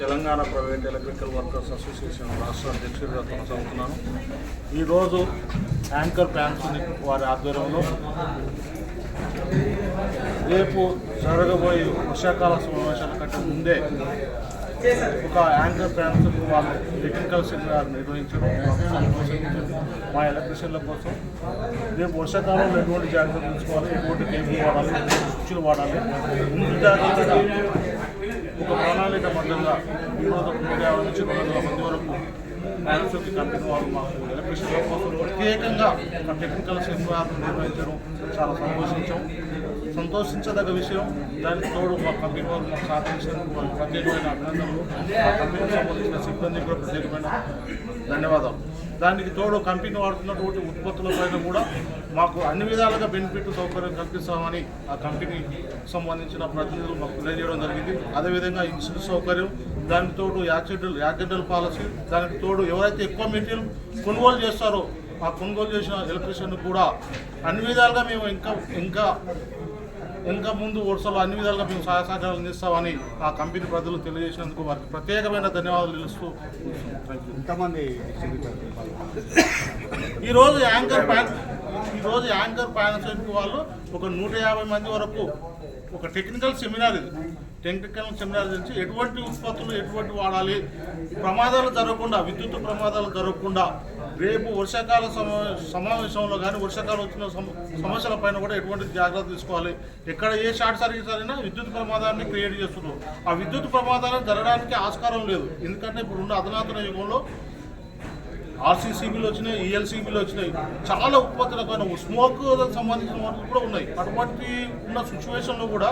Telangana private electrical workers association రాష్ట్ర అధ్యక్షుడిగా కొనసాగుతున్నాను. ఈరోజు యాంకర్ ప్యాన్సుని వారి ఆధ్వర్యంలో రేపు జరగబోయే వర్షాకాల సమావేశాల కంటే ముందే ఒక యాంకర్ ప్యాన్స్ వాళ్ళు టెక్నికల్ సెమినార్ నిర్వహించడం మా ఎలక్ట్రీషియన్ల కోసం. రేపు వర్షాకాలంలో ఎటువంటి జాగ్రత్తలు తీసుకోవాలి? ఎటువంటి కేబుల్ వాడాలి? స్విచ్లు వాడాలి? ముందు జాగ్రత్తగా ఒక ప్రణాళిక బద్దంగా ఈరోజు నూట యాభై నుంచి రెండు వందల మంది వరకు మ్యానుఫ్యాక్చర్ కంపెనీ వాళ్ళు మాకు ఎలక్ట్రిసిటీ కోసం ప్రత్యేకంగా ఒక టెక్నికల్ సెమినార్ నిర్వహించడం చాలా సంతోషించాం. సంతోషించదగ్గ విషయం దానికి తోడు మా కంపెనీ వారు మాకు సహకరించినందుకు వాళ్ళకి ప్రత్యేకమైన అభినందనలు. మా కంపెనీకి సంబంధించిన సిబ్బంది కూడా ప్రత్యేకమైన ధన్యవాదాలు. దానికి తోడు కంపెనీ వాడుతున్నటువంటి ఉత్పత్తుల పైన కూడా మాకు అన్ని విధాలుగా బెనిఫిట్ సౌకర్యం కల్పిస్తామని ఆ కంపెనీకి సంబంధించిన ప్రతినిధులు మాకు తెలియజేయడం జరిగింది. అదేవిధంగా ఇన్సూరెన్స్ సౌకర్యం దానికి తోడు యాక్సిడెంటల్ యాక్సిడెంటల్ పాలసీ దానికి తోడు ఎవరైతే ఎక్కువ మెటీరియల్ కొనుగోలు చేస్తారో ఆ కొనుగోలు చేసిన ఎలక్ట్రీషియన్ కూడా అన్ని విధాలుగా మేము ఇంకా ఇంకా ఇంకా ముందు వరుసలో అన్ని విధాలుగా మేము సహాయ సహకారాలు అందిస్తామని ఆ కంపెనీ ప్రజలు తెలియజేసినందుకు వారికి ప్రత్యేకమైన ధన్యవాదాలు తెలుస్తూ ఈరోజు యాంకర్ ప్యాన్ ఈరోజు యాంకర్ ప్యానసెంట్ వాళ్ళు ఒక నూట యాభై మంది వరకు ఒక టెక్నికల్ సెమినార్ ఇది. టెక్నికల్ సెమినార్ నుంచి ఎటువంటి ఉత్పత్తులు ఎటువంటి వాడాలి ప్రమాదాలు జరగకుండా విద్యుత్ ప్రమాదాలు జరగకుండా రేపు వర్షాకాల సమావేశంలో కానీ వర్షాకాలం వచ్చిన సమస్యల పైన కూడా ఎటువంటి జాగ్రత్త తీసుకోవాలి. ఎక్కడ ఏ షార్ట్ సర్వీస్ అయినా విద్యుత్ ప్రమాదాన్ని క్రియేట్ చేస్తున్నారు. ఆ విద్యుత్ ప్రమాదాలు జరగడానికి ఆస్కారం లేదు. ఎందుకంటే ఇప్పుడున్న అధునాతన యుగంలో ఆర్సీసీబీలు వచ్చినాయి ఈఎల్సీబీలు వచ్చినాయి. చాలా ఉత్పత్తులకు స్మోక్ సంబంధించిన వాటికి కూడా ఉన్నాయి. అటువంటి ఉన్న సిచ్యువేషన్లో కూడా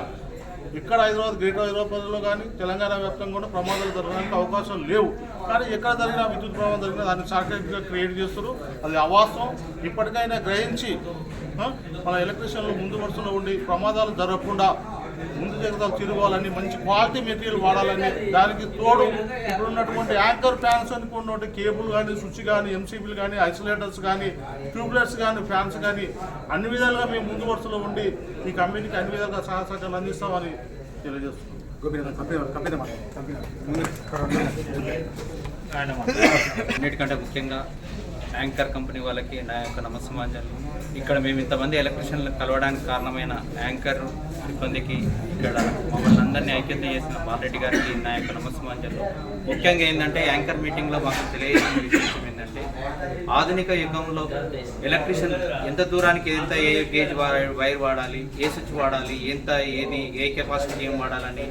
ఇక్కడ హైదరాబాద్ గ్రేటర్ హైదరాబాద్లో కానీ తెలంగాణ వ్యాప్తంగా కూడా ప్రమాదాలు జరగడానికి అవకాశం లేవు. కానీ ఎక్కడ జరిగినా విద్యుత్ ప్రమాదం జరిగినా దాన్ని సాటిస్ఫైడ్గా క్రియేట్ చేస్తారు. అది అవాసం ఇప్పటికైనా గ్రహించి మన ఎలక్ట్రీషియన్లు ముందు వరుసలో ఉండి ప్రమాదాలు జరగకుండా ముందు జాగ్రత్తలు తిరగాలని మంచి క్వాలిటీ మెటీరియల్ వాడాలని దానికి తోడు ఇప్పుడు ఉన్నటువంటి యాంకర్ ఫ్యాన్స్ అనుకున్నటువంటి కేబుల్ కానీ స్విచ్ కానీ ఎంసీబీలు కానీ ఐసోలేటర్స్ కానీ ట్యూబ్లెట్స్ కానీ ఫ్యాన్స్ కానీ అన్ని విధాలుగా మేము ముందు వరుసలో ఉండి ఈ కంపెనీకి అన్ని విధాలుగా సహాయ సహకారాలు అందిస్తామని తెలియజేస్తున్నాం. అన్నిటికంటే ముఖ్యంగా యాంకర్ కంపెనీ వాళ్ళకి నా యొక్క నమస్సమాంజలు. ఇక్కడ మేము ఇంతమంది ఎలక్ట్రీషియన్లు కలవడానికి కారణమైన యాంకర్ సిబ్బందికి ఇక్కడ మమ్మల్ని అందరినీ ఐక్యత చేసిన బాలరెడ్డి గారికి నా యొక్క నమస్సమాంజలు. ముఖ్యంగా ఏంటంటే యాంకర్ మీటింగ్లో మాకు తెలియజేసిన విషయం ఏంటంటే ఆధునిక యుగంలో ఎలక్ట్రీషియన్ ఎంత దూరానికి ఎంత ఏ గేజ్ వైర్ వాడాలి ఏ స్విచ్ వాడాలి ఎంత ఏది ఏ కెపాసిటీ ఏం వాడాలని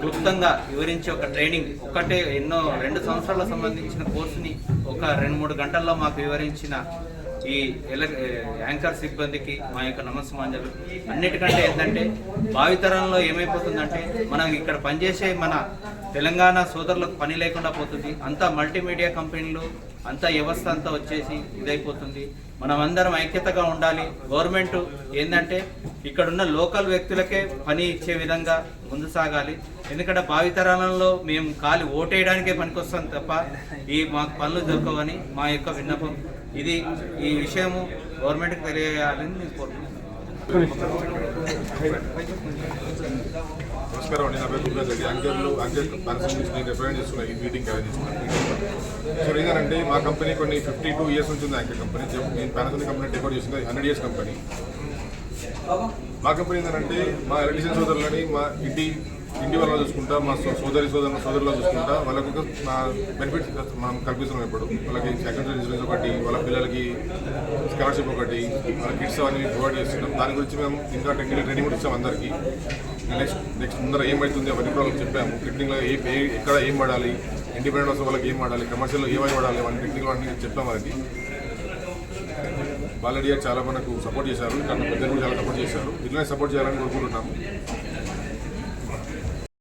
క్లుప్తంగా వివరించి ఒక ట్రైనింగ్ ఒకటే ఎన్నో రెండు సంవత్సరాలకు సంబంధించిన కోర్సుని ఒక రెండు మూడు గంటల్లో మాకు వివరించిన ఈ యాంకర్ సిబ్బందికి మా యొక్క నమస్సమాంజలు. అన్నిటికంటే ఏంటంటే భావితరంలో ఏమైపోతుందంటే మనం ఇక్కడ పనిచేసే మన తెలంగాణ సోదరులకు పని లేకుండా పోతుంది. అంతా మల్టీమీడియా కంపెనీలు అంతా వ్యవస్థ అంతా వచ్చేసి ఇదైపోతుంది. మనం అందరం ఐక్యతగా ఉండాలి. గవర్నమెంట్ ఏంటంటే ఇక్కడున్న లోకల్ వ్యక్తులకే పని ఇచ్చే విధంగా ముందు సాగాలి. ఎందుకంటే భావితరాలలో మేము ఖాళీ ఓటేయడానికే పనికొస్తాం తప్ప ఈ మాకు పనులు దొరకవని మా యొక్క విన్నపం. ఇది ఈ విషయము గవర్నమెంట్కి తెలియజేయాలని నేను కోరుకుంటున్నాను. నమస్కారం అండి. నా పేరు రెడ్డి. నేను రిప్రజెంట్ ఈ మీటింగ్ అరేంజ్ సో ఏంటంటే మా కంపెనీ కొన్ని ఫిఫ్టీ టూ ఇయర్స్ నుంచి ఉంది యాంకర్ కంపెనీ నేను పానసల్ కంపెనీ టేక్ చేసింది. హండ్రెడ్ ఇయర్స్ కంపెనీ మా కంపెనీ ఏంటంటే మా ఎలక్ట్రీషియన్ సోదరులని మా ఇంటి ఇంటి వాళ్ళ చూసుకుంటా మా సోదరి సోదరు సోదరులు చూసుకుంటా వాళ్ళకు ఒక బెనిఫిట్స్ మనం కల్పిస్తున్నాం ఇప్పుడు. వాళ్ళకి సెకండరీ ఇన్సూరెన్స్ ఒకటి వాళ్ళ పిల్లలకి స్కాలర్షిప్ ఒకటి వాళ్ళ కిట్స్ అవన్నీ ప్రొవైడ్ చేస్తున్నాం. దాని గురించి మేము ఇంకా టెక్నికల్ ట్రైనింగ్ కూడా ఇస్తాం అందరికీ. నెక్స్ట్ నెక్స్ట్ ముందర ఏమవుతుంది అవన్నీ కూడా చెప్పాము. టెక్నిక్లో ఏ ఎక్కడ ఏం వాడాలి ఇండిపెండెంట్ వస్తే వాళ్ళకి ఏం వాడాలి కమర్షియల్లో ఏమై వాడాలి వాళ్ళని టెక్నికల్ అన్నీ చెప్పాం వాళ్ళకి. బాలడియా చాలా మనకు సపోర్ట్ చేశారు. కానీ పెద్దలు కూడా చాలా సపోర్ట్ చేశారు. ఇట్లనే సపోర్ట్ చేయాలని కోరుకుంటున్నాము.